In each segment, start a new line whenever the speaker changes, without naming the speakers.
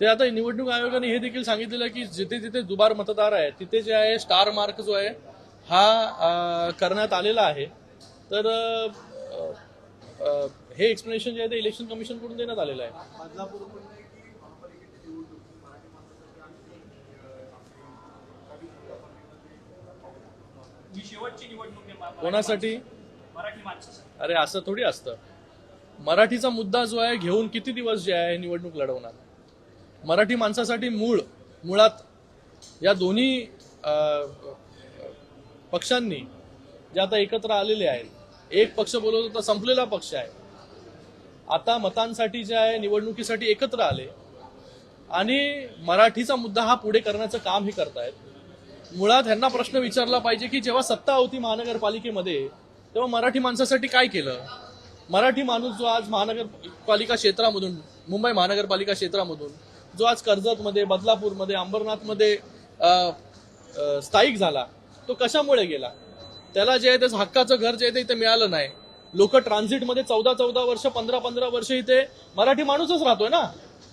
ते आता निवडणूक आयोगाने हे देखील सांगितलेलं की जिथे जिथे दुबार मतदार आहे तिथे जे आहे स्टार मार्क जो आहे हा करण्यात आलेला आहे. तर हे एक्सप्लेनेशन जे आहे ते इलेक्शन कमिशनकडून देण्यात आलेलं आहे. कोणासाठी? अरे असं थोडी असतं. मराठीचा मुद्दा जो आहे घेऊन किती दिवस जे आहे निवडणूक लढवणार? मराठी माणसासाठी मूळ मुळात या दोन्ही पक्षांनी जे आता एकत्र आलेले आहेत एक पक्ष बोलवतो तर संपलेला पक्ष आहे. आता मतांसाठी जे आहे निवडणुकीसाठी एकत्र आले आणि मराठीचा मुद्दा हा पुढे करण्याचं काम हे करतायत. मुळात ह्यांना प्रश्न विचारला पाहिजे की जेव्हा सत्ता होती महानगरपालिकेमध्ये तेव्हा मराठी माणसासाठी काय केलं? मराठी माणूस जो आज महानगरपालिका क्षेत्रामधून मुंबई महानगरपालिका क्षेत्रामधून जो आज कर्जतमध्ये बदलापूरमध्ये अंबरनाथमध्ये स्थायिक झाला तो कशामुळे गेला? त्याला जे आहे त्याचं हक्काचं घर जे आहे ते इथे मिळालं नाही. लोक ट्रान्झिटमध्ये चौदा चौदा वर्ष पंधरा पंधरा वर्ष इथे मराठी माणूसच राहतोय ना?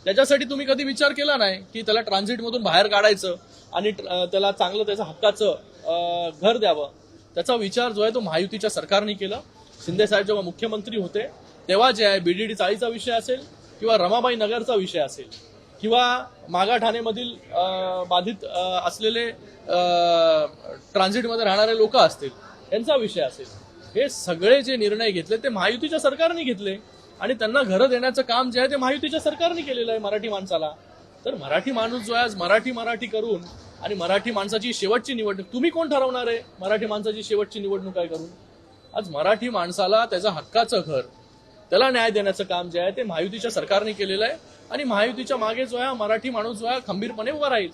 त्याच्यासाठी तुम्ही कधी विचार केला नाही की त्याला ट्रान्झिटमधून बाहेर काढायचं आणि त्याला चांगलं त्याचं हक्काचं घर द्यावं? त्याचा विचार जो आहे तो महायुतीच्या सरकारने केला. शिंदे साहेब जेव्हा मुख्यमंत्री होते तेव्हा जे आहे बीडीडी चाळीचा विषय असेल किंवा रमाबाई नगरचा विषय असेल किंवा मागा ठाणेमधील बाधित असलेले ट्रान्झिटमध्ये राहणारे लोक असतील यांचा विषय असेल. हे सगळे जे निर्णय घेतले ते महायुतीच्या सरकारने घेतले. आणि त्यांना घरं देण्याचं काम जे आहे ते महायुतीच्या सरकारने केलेलं आहे मराठी माणसाला. तर मराठी माणूस जो आहे आज मराठी मराठी करून आणि मराठी माणसाची शेवटची निवडणूक तुम्ही कोण ठरवणार आहे? मराठी माणसाची शेवटची निवडणूक काय करून. आज मराठी माणसाला त्याचं हक्काचं घर त्याला न्याय देण्याचं काम जे आहे ते महायुतीच्या सरकारने केलेलं आहे. आणि महायुतीच्या मागे जो आहे मराठी माणूस जो आहे खंबीरपणे उभा राहील.